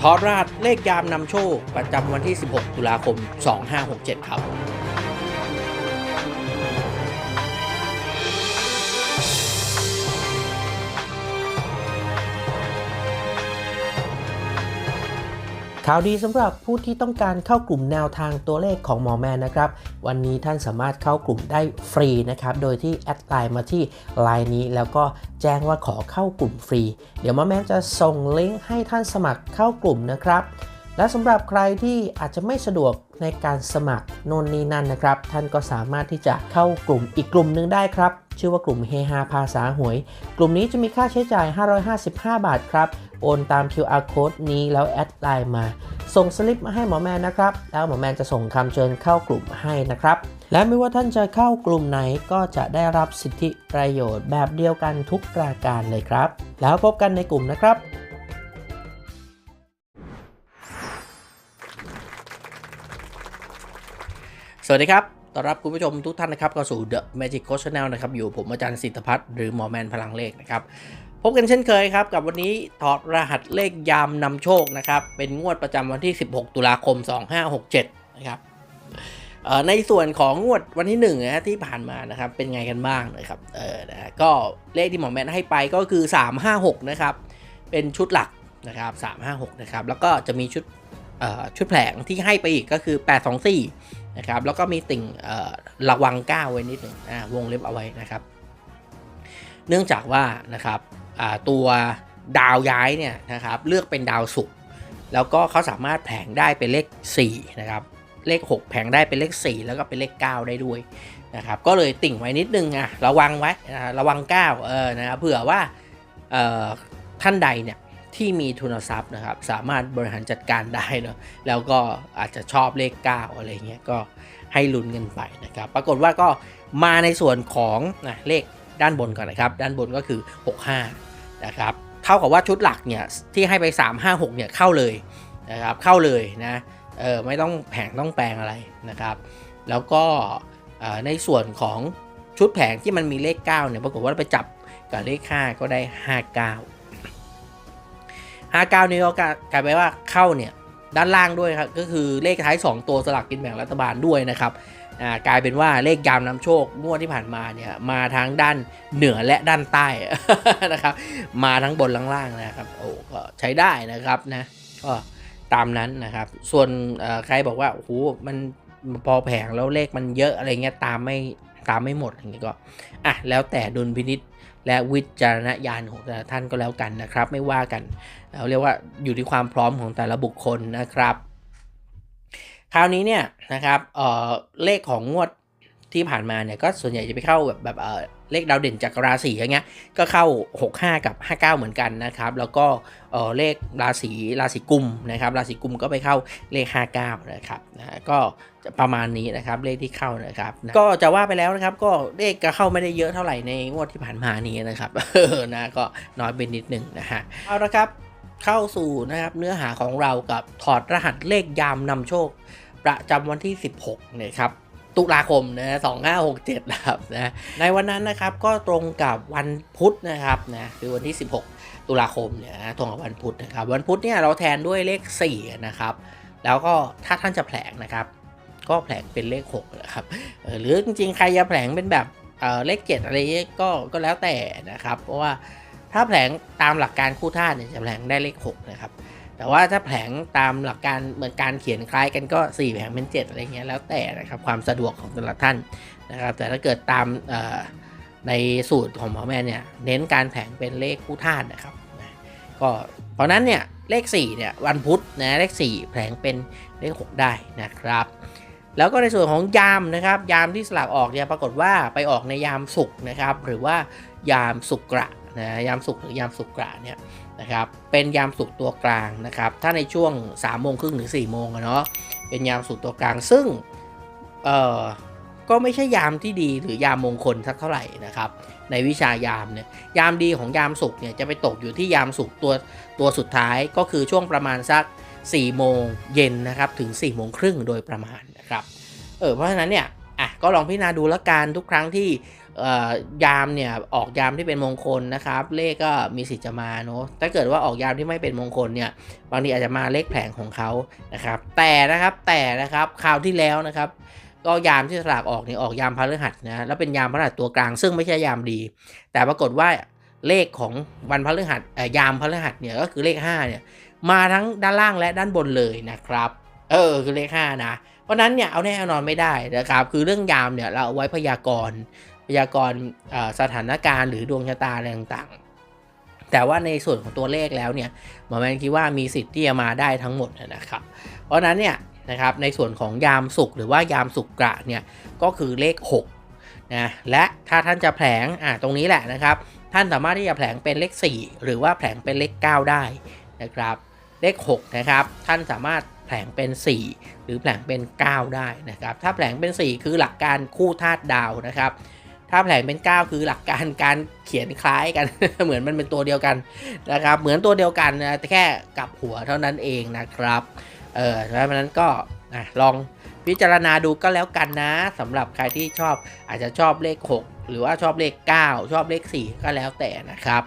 ทอราชเลขยามนำโชค ประจำวันที่ 16 ตุลาคม 2567 ครับ ข่าวดีสำหรับผู้ที่ต้องการเข้ากลุ่มแนวทางตัวเลขของหมอแมนนะครับ วันนี้ท่านสามารถเข้ากลุ่มได้ฟรีนะครับ โดยที่แอดไลน์มาที่ไลน์นี้แล้วก็แจ้งว่าขอเข้ากลุ่มฟรี เดี๋ยวหมอแมนจะส่งลิงก์ให้ท่านสมัครเข้ากลุ่มนะครับ และสำหรับใครที่อาจจะไม่สะดวกในการสมัครโน่นนี่นั่นนะครับ ท่านก็สามารถที่จะเข้ากลุ่มอีกกลุ่มหนึ่งได้ครับ ชื่อว่ากลุ่มเฮฮาภาษาหวย กลุ่มนี้จะมีค่าใช้จ่าย 555 บาทครับ โอนตาม QR code นี้แล้วแอดไลน์มา ส่งสลิปมาให้หมอแมนนะครับ แล้วหมอแมนจะส่งคำเชิญเข้ากลุ่มให้นะครับ และไม่ว่าท่านจะเข้ากลุ่มไหนก็จะได้รับสิทธิประโยชน์แบบเดียวกันทุกประการเลยครับ แล้วพบกันในกลุ่มนะครับสวัสดีครับ ต้อนรับคุณผู้ชมทุกท่านนะครับเข้าสู่ The Magic Coach Channel นะครับ อยู่ผมอาจารย์สิทธพัฒน์หรือหมอแมนพลังเลขนะครับ บกันเช่นเคยครับ กับวันนี้ถอดรหัสเลขยามนำโชคนะครับ เป็นงวดประจำวันที่ 16 ตุลาคม 2567 นะครับในส่วนของงวดวันที่1นะฮะที่ผ่านมานะครับ เป็นไงกันบ้างนะครับเออนะก็เลขที่หมอแมนให้ไปก็คือ 356 นะครับ เป็นชุดหลักนะครับ 356 นะครับ แล้วก็จะมีชุดชุดแผลงที่ให้ไปอีกก็คือ 824 นะครับ แล้วก็มีติ่งระวังก้าวไว้นิดหนึ่งวงเล็บเอาไว้นะครับ เนื่องจากว่านะครับ ตัวดาวย้ายเนี่ยนะครับเลือกเป็นดาวศุกร์แล้วก็เขาสามารถแผงได้เป็นเลข4นะครับเลข 6 แผงได้เป็นเลข 4 แล้วก็เป็นเลข 9 ได้ด้วยนะครับก็เลยติ่งไว้นิดนึงอะระวังไว้นะระวัง 9 เออนะครับเผื่อว่าท่านใดเนี่ยที่มีทุนทรัพย์นะครับสามารถบริหารจัดการได้เนาะแล้วก็อาจจะชอบเลข 9 อะไรเงี้ยก็ให้ลุ้นกันไปนะครับ ปรากฏว่าก็มาในส่วนของนะเลขด้านบนก่อนนะครับ ด้านบนก็คือ 65 นะครับเท่ากับว่าชุดหลักเนี่ยที่ให้ไป 356เนี่ยเข้าเลยนะครับเข้าเลยนะเออไม่ต้องแผงต้องแปลงอะไรนะครับ แล้วก็ในส่วนของชุดแผงที่มันมีเลข9เนี่ยปรากฏว่าไปจับกับเลข5ก็ได้ 59 59 นี่ก็กลายไปนว่าเข้าเนี่ยด้านล่างด้วยครับก็คือเลขท้าย 2 ตัวสลักกินแบ่งรัฐบาลด้วยนะครับ กลายเป็นว่าเลขยามนำโชคงวดที่ผ่านมาเนี่ยมาทั้งด้านเหนือและด้านใต้นะครับ มาทั้งบนล่างล่างนะครับ โอ้ก็ใช้ได้นะครับนะก็ตามนั้นนะครับ ส่วนใครบอกว่าโอ้โหมันพอแผงแล้วเลขมันเยอะอะไรเงี้ยตามไม่ตามไม่หมดอย่างเงี้ยก็อะแล้วแต่ดุลพินิษและวิจารณญาณของแต่ละท่านก็แล้วกันนะครับ ไม่ว่ากันเราเรียกว่าอยู่ที่ความพร้อมของแต่ละบุคคลนะครับ คราวนี้เนี่ยนะครับเอ่อเลขของงวดที่ผ่านมาเนี่ยก็ส่วนใหญ่จะไปเข้าแบบแบบเอ่อเลขดาวเด่นจากราศีอย่างเงี้ยก็เข้า 65 กับ 59 เหมือนกันนะครับ แล้วก็เออเลขราศีราศีกุมนะครับ ราศีกุมก็ไปเข้าเลข 59 นะครับนะก็จะประมาณนี้นะครับเลขที่เข้านะครับนะก็จะว่าไปแล้วนะครับ ก็เลขก็เข้าไม่ได้เยอะเท่าไหร่ในงวดที่ผ่านมานี้นะครับนะก็น้อยไปนิดนึงนะฮะเอาละครับ เข้าสู่นะครับเนื้อหาของเรากับถอดรหัสเลขยามนำโชค ประจำวันที่ 16นะครับตุลาคมนะ2567นะครับนะในวันนั้นนะครับก็ตรงกับวันพุธนะครับนะคือวันที่ 16 ตุลาคมเนี่ยนะตรงกับวันพุธนะครับ วันพุธเนี่ยเราแทนด้วยเลข4นะครับแล้วก็ถ้าท่านจะแผลงนะครับ ก็แผลงเป็นเลข6นะครับหรือจริงๆใครจะแผลงเป็นแบบเออเลข7อะไรก็ก็แล้วแต่นะครับ เพราะว่า ถ้าแผลงตามหลักการคู่ธาตุเนี่ยจะแผลงได้เลข6นะครับแต่ว่าถ้าแผลงตามหลักการเหมือนการเขียนคล้ายกันก็ 4 แผลงเป็น 7 อะไรเงี้ยแล้วแต่นะครับความสะดวกของแต่ละท่านนะครับแต่ถ้าเกิดตามในสูตรของหมอแม่เนี่ยเน้นการแผลงเป็นเลขคู่ธาตุนะครับก็เพราะนั้นเนี่ยเลข4เนี่ยวันพุธนะเลข 4 แผลงเป็นเลข 6 ได้นะครับ แล้วก็ในส่วนของยามนะครับยามที่สลักออกเนี่ยปรากฏว่าไปออกในยามศุกนะครับหรือว่ายามศุกระ นะยามศุกหรือยามศุกกระเนี่ยนะครับเป็นยามศุกตัวกลางนะครับถ้าในช่วง3ามโมงครึ่งถึง4ี่โมงอะเนาะเป็นยามศุกตัวกลางซึ่งเอ่อก็ไม่ใช่ยามที่ดีหรือยามมงคลสักเท่าไหร่นะครับในวิชายามเนี่ยยามดีของยามศุกเนี่ยจะไปตกอยู่ที่ยามศุกตัวตัวสุดท้ายก็คือช่วงประมาณสัก4โมงเย็นนะครับถึง4โมงครึ่งโดยประมาณนะครับเออเพราะฉะนั้นเนี่ยอะก็ลองพิจารณาดูแล้วกันทุกครั้งที่ ยามเนี่ยออกยามที่เป็นมงคลนะครับ เลขก็มีสิทธิ์จะมาเนาะถ้าเกิดว่าออกยามที่ไม่เป็นมงคลเนี่ยบางทีอาจจะมาเลขแผลงของเขานะครับ แต่นะครับแต่นะครับคราวที่แล้วนะครับ ก็ยามที่สลากออกเนี่ยออกยามพฤหัสนะแล้วเป็นยามพฤหัสตัวกลาง ซึ่งไม่ใช่ยามดี แต่ปรากฏว่าเลขของวันพฤหัสเอ่อยามพฤหัสเนี่ยก็คือเลข5เนี่ยมาทั้งด้านล่างและด้านบนเลยนะครับเออคือเลข5นะเพราะฉะนั้นเนี่ยเอาแน่เอานอนไม่ได้นะครับคือเรื่องยามเนี่ยเราเอาไว้พยากรณ์ พยากรณ์สถานการณ์หรือดวงชะตาอะไรต่างๆ แต่ว่าในส่วนของตัวเลขแล้วเนี่ยหมอแมนคิดว่ามีสิทธิ์ที่จะมาได้ทั้งหมดนะครับ เพราะนั้นเนี่ยนะครับในส่วนของยามสุขหรือว่ายามสุกกระเนี่ยก็คือเลข6นะและถ้าท่านจะแผลงอ่าตรงนี้แหละนะครับ ท่านสามารถที่จะแผลงเป็นเลข 4 หรือว่าแผลงเป็นเลข 9 ได้นะครับเลข6นะครับท่านสามารถแผลงเป็น 4 หรือแผลงเป็น 9 ได้นะครับ ถ้าแผลงเป็น 4 คือหลักการคู่ธาตุดาวนะครับ ถ้าแผลงเป็น 9 คือหลักการการเขียนคล้ายกัน เหมือนมันเป็นตัวเดียวกันนะครับ เหมือนตัวเดียวกันนะแต่แค่กลับหัวเท่านั้นเองนะครับ เออเพราะฉะนั้นก็อะลองพิจารณาดูก็แล้วกันนะสำหรับใครที่ชอบอาจจะชอบเลข 6 หรือว่าชอบเลข 9 ชอบเลข 4 ก็แล้วแต่นะครับ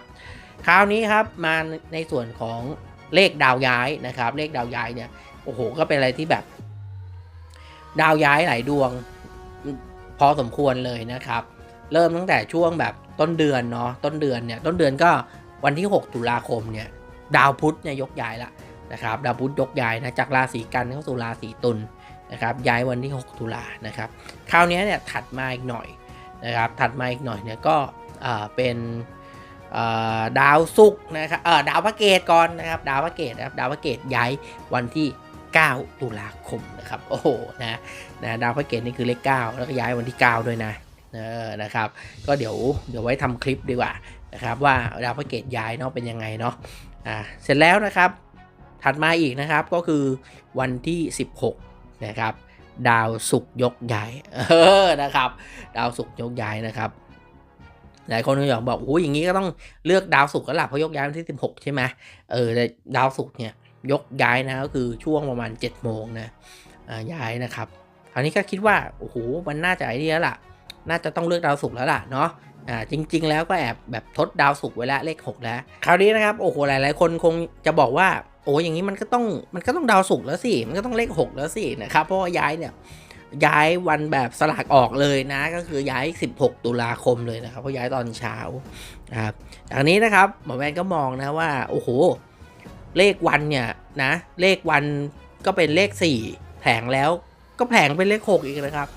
คราวนี้ครับมาในส่วนของเลขดาวย้ายนะครับ เลขดาวย้ายเนี่ยโอ้โหก็เป็นอะไรที่แบบ ดาวย้ายหลายดวงพอสมควรเลยนะครับ เริ่มตั้งแต่ช่วงแบบต้นเดือนเนาะต้นเดือนเนี่ยต้นเดือนก็วันที่ 6 ตุลาคมเนี่ยดาวพุธเนี่ยยกย้ายละนะครับดาวพุธยกย้ายนะจากราศีกันเข้าสู่ราศีตุลนะครับย้ายวันที่ 6 ตุลานะครับคราวนี้เนี่ยถัดมาอีกหน่อยนะครับถัดมาอีกหน่อยเนี่ยก็อ่าเป็นอ่าดาวศุกร์นะครับเออดาวพระเกตก่อนนะครับดาวพระเกตนะครับดาวพระเกตย้ายวันที่ 9 ตุลาคมนะครับโอ้โหนะนะดาวพระเกตนี่คือเลข 9 แล้วก็ย้ายวันที่ 9 ด้วยนะ เออนะครับ ก็เดี๋ยวเดี๋ยวไว้ทำคลิปดีกว่านะครับ ว่าดาวพระเกตย้ายเนาะเป็นยังไงเนาะอ่าเสร็จแล้วนะครับ ถัดมาอีกนะครับก็คือวันที่ 16 นะครับ ดาวศุกร์ยกย้ายเออนะครับ ดาวศุกร์ยกย้ายนะครับหลายคนก็อยากบอกโอ้ยอย่างนี้ก็ต้องเลือกดาวศุกร์ก็หลับเพราะยกย้ายวันที่ 16 ใช่ไหมเออแต่ดาวศุกร์เนี่ยยกย้ายนะก็คือช่วงประมาณ7จ็ดโมงนะอ่าย้ายนะครับคราวนี้ก็คิดว่าโอ้โหมันน่าจะไอเดียแล้วล่ะ น่าจะต้องเลือกดาวศุกร์แล้วล่ะเนาะอ่าจริง ๆ แล้วก็แอบแบบทดดาวศุกร์ไว้แล้วเลข 6 แล้ว คราวนี้นะครับโอ้โหหลาย ๆ คนคงจะบอกว่าโอ้อย่างนี้มันก็ต้องมันก็ต้องดาวศุกร์แล้วสิมันก็ต้องเลข 6 แล้วสินะครับเพราะว่าย้ายเนี่ยย้ายวันแบบสลากออกเลยนะ ก็คือย้าย 16 ตุลาคมเลยนะครับเพราะย้ายตอนเช้านะครับจากนี้นะครับหมอแมนก็มองนะว่าโอ้โหเลขวันเนี่ยนะเลขวันก็เป็นเลข 4 แผงแล้วก็แผงเป็นเลข 6 อีกนะครับ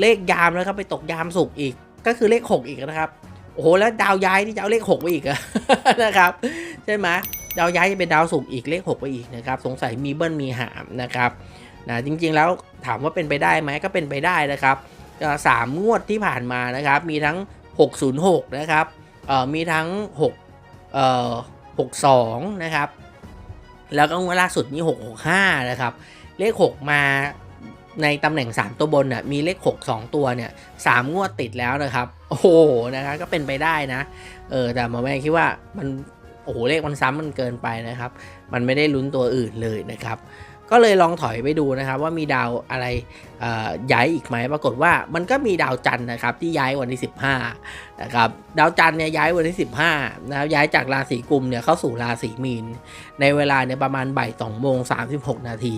เลขยามแล้วครับไปตกยามสุกอีก ก็คือเลข 6 อีกนะครับโอ้โหแล้วดาวย้ายที่จะเอาเลข6ไปอีกนะครับใช่ไหมดาวย้ายจะเป็นดาวสุกอีกเลข6ไปอีกนะครับสงสัยมีเบิ้ลมีหามนะครับนะจริงๆแล้วถามว่าเป็นไปได้ไหมก็เป็นไปได้นะครับสามงวดที่ผ่านมานะครับ มีทั้ง 606 นะครับเอ่อมีทั้ง6เอ่อ62 นะครับ แล้วก็งวดล่าสุดนี่665 นะครับ เลข 6 มา ในตำแหน่ง 3 ตัวบนน่ะมีเลข 6 2 ตัวเนี่ยสามงวดติดแล้วนะครับ โอ้โหนะครับก็เป็นไปได้นะเออแต่หมอแม่คิดว่ามันโอ้โหเลขมันซ้ำมันเกินไปนะครับ มันไม่ได้ลุ้นตัวอื่นเลยนะครับ ก็เลยลองถอยไปดูนะครับว่ามีดาวอะไรย้ายอีกไหมปรากฏว่ามันก็มีดาวจันทร์นะครับที่ย้ายวันที่ 15นะครับดาวจันทร์เนี่ยย้ายวันที่ 15นะครับย้ายจากราศีกุมเนี่ยเข้าสู่ราศีมีน ในเวลาเนี่ยประมาณบ่าย2โมง36นาที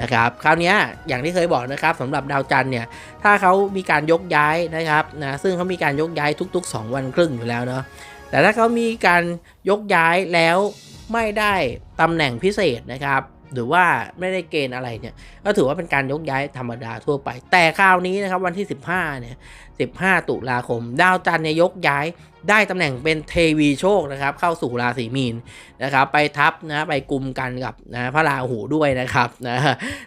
นะครับคราวนี้อย่างที่เคยบอกนะครับสำหรับดาวจันทร์เนี่ยถ้าเขามีการยกย้ายนะครับนะซึ่งเขามีการยกย้ายทุก ๆ 2 วันครึ่งอยู่แล้วเนาะแต่ถ้าเขามีการยกย้ายแล้วไม่ได้ตำแหน่งพิเศษนะครับ หรือว่าไม่ได้เกณฑ์อะไรเนี่ย ก็ถือว่าเป็นการยกย้ายธรรมดาทั่วไป แต่คราวนี้นะครับวันที่ 15 เนี่ย 15 ตุลาคม ดาวจันทร์เนี่ยยกย้ายได้ตำแหน่งเป็นเทวีโชคนะครับ เข้าสู่ราศีมีนนะครับ ไปทับนะไปกลุ่มกันกับนะพระราหูด้วยนะครับนะ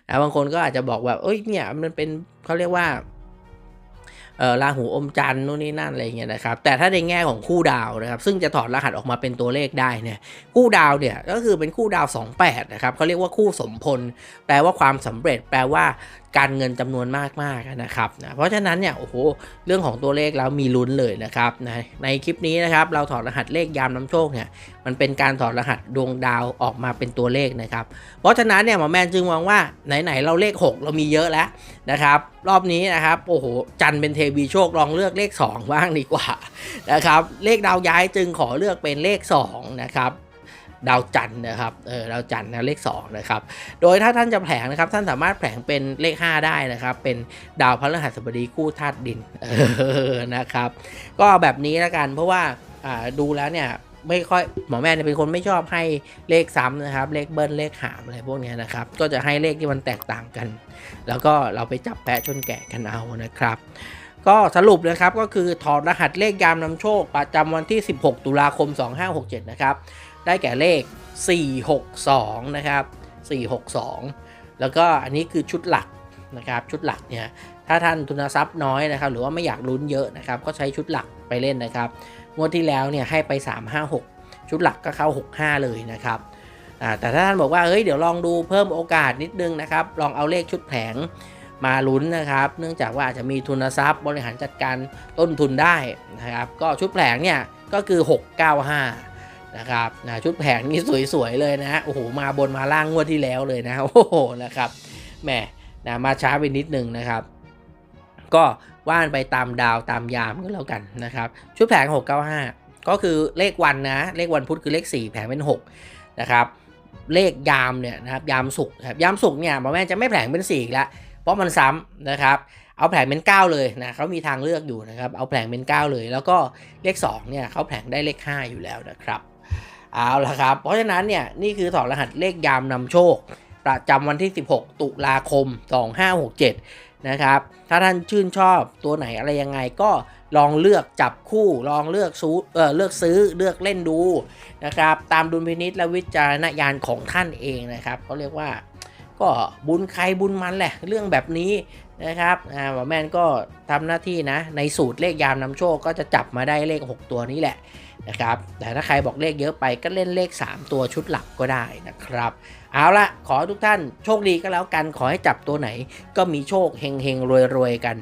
นะบางคนก็อาจจะบอกแบบเอ้ยเนี่ยมันเป็นเขาเรียกว่า ราหูอมจันทร์นู่นนี่นั่นอะไรเงี้ยนะครับแต่ถ้าในแง่ของคู่ดาวนะครับซึ่งจะถอดรหัสออกมาเป็นตัวเลขได้เนี่ยคู่ดาวเนี่ยก็คือเป็นคู่ดาว 28นะครับเขาเรียกว่าคู่สมพล แปลว่าความสำเร็จแปลว่า การเงินจำนวนมากๆนะครับนะเพราะฉะนั้นเนี่ยโอ้โหเรื่องของตัวเลขแล้วมีลุ้นเลยนะครับนะในคลิปนี้นะครับเราถอดรหัสเลขยามน้ำโชคเนี่ยมันเป็นการถอดรหัสดวงดาวออกมาเป็นตัวเลขนะครับเพราะฉะนั้นเนี่ยหมอแมนจึงมองว่าไหนๆเราเลข 6 เรามีเยอะแล้วนะครับรอบนี้นะครับโอ้โหจันเป็นเทวีโชคลองเลือกเลข 2 บ้างดีกว่านะครับเลขดาวย้ายจึงขอเลือกเป็นเลข2นะครับ ดาวจันทร์นะครับเออดาวจันทร์นะเลข2นะครับโดยถ้าท่านจะแผลงนะครับท่านสามารถแผลงเป็นเลข 5 ได้นะครับเป็นดาวพฤหัสบดีคู่ธาตุดินเออนะครับก็แบบนี้ล้วกันเพราะว่าอ่าดูแล้วเนี่ยไม่ค่อยหมอแม่เนี่ยเป็นคนไม่ชอบให้เลขซ้ำนะครับ เลขเบิ้ลเลขหามอะไรพวกนี้นะครับ ก็จะให้เลขที่มันแตกต่างกัน แล้วก็เราไปจับแปะชนแกะกันเอานะครับ ก็สรุปนะครับก็คือถอดรหัสเลขยามนำโชคประจำวันที่ 16 ตุลาคม 2567 นะครับ ได้แก่เลข 462 นะครับ 462 แล้วก็อันนี้คือชุดหลักนะครับ ชุดหลักเนี่ยถ้าท่านทุนทรัพย์น้อยนะครับ หรือว่าไม่อยากลุ้นเยอะนะครับ ก็ใช้ชุดหลักไปเล่นนะครับ งวดที่แล้วเนี่ยให้ไป 356 ชุดหลักก็เข้า 65 เลยนะครับแต่ถ้าท่านบอกว่าเฮ้ยเดี๋ยวลองดูเพิ่มโอกาสนิดนึงนะครับ ลองเอาเลขชุดแผงมาลุ้นนะครับ เนื่องจากว่าอาจจะมีทุนทรัพย์บริหารจัดการต้นทุนได้นะครับ ก็ชุดแผงเนี่ยก็คือ 695 นะครับนะชุดแผงนี่สวยๆเลยนะโอ้โหมาบนมาล่างงวดที่แล้วเลยนะโอ้โหนะครับแหมนะมาช้าไปนิดนึงนะครับ ก็ว่านไปตามดาวตามยามก็แล้วกันนะครับ ชุดแผง 695 ก็คือเลขวันนะ เลขวันพุธคือเลข 4 แผงเป็น 6 นะครับ เลขยามเนี่ยนะครับยามสุกครับยามสุกเนี่ยหมอแม่จะไม่แผงเป็น4อีกแล้วเพราะมันซ้ำนะครับเอาแผงเป็น 9 เลยนะเขามีทางเลือกอยู่นะครับ เอาแผงเป็น 9 เลย แล้วก็เลข2เนี่ยเขาแผงได้เลข 5 อยู่แล้วนะครับ เอาละครับ เพราะฉะนั้นเนี่ยนี่คือถอดรหัสเลขยามนำโชค ประจำวันที่ 16 ตุลาคม 2567 นะครับ ถ้าท่านชื่นชอบตัวไหนอะไรยังไงก็ลองเลือกจับคู่ลองเลือกซูเออเลือกซื้อเลือกเล่นดูนะครับ ตามดุลพินิษและวิจารณญาณของท่านเองนะครับเขาเรียกว่าก็บุญใครบุญมันแหละเรื่องแบบนี้นะครับอ่าหมอแมนก็ทำหน้าที่นะในสูตรเลขยามนำโชคก็จะจับมาได้เลข 6 ตัวนี้แหละ นะครับ แต่ถ้าใครบอกเลขเยอะไปก็เล่นเลข 3 ตัวชุดหลักก็ได้นะครับ เอาละขอทุกท่านโชคดีก็แล้วกัน ขอให้จับตัวไหนก็มีโชคเฮงเฮงรวยรวยๆกัน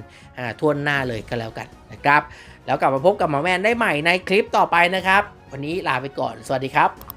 ทั่วหน้าเลยก็แล้วกันนะครับ แล้วกลับมาพบกับหมอแมนได้ใหม่ในคลิปต่อไปนะครับ วันนี้ลาไปก่อน สวัสดีครับ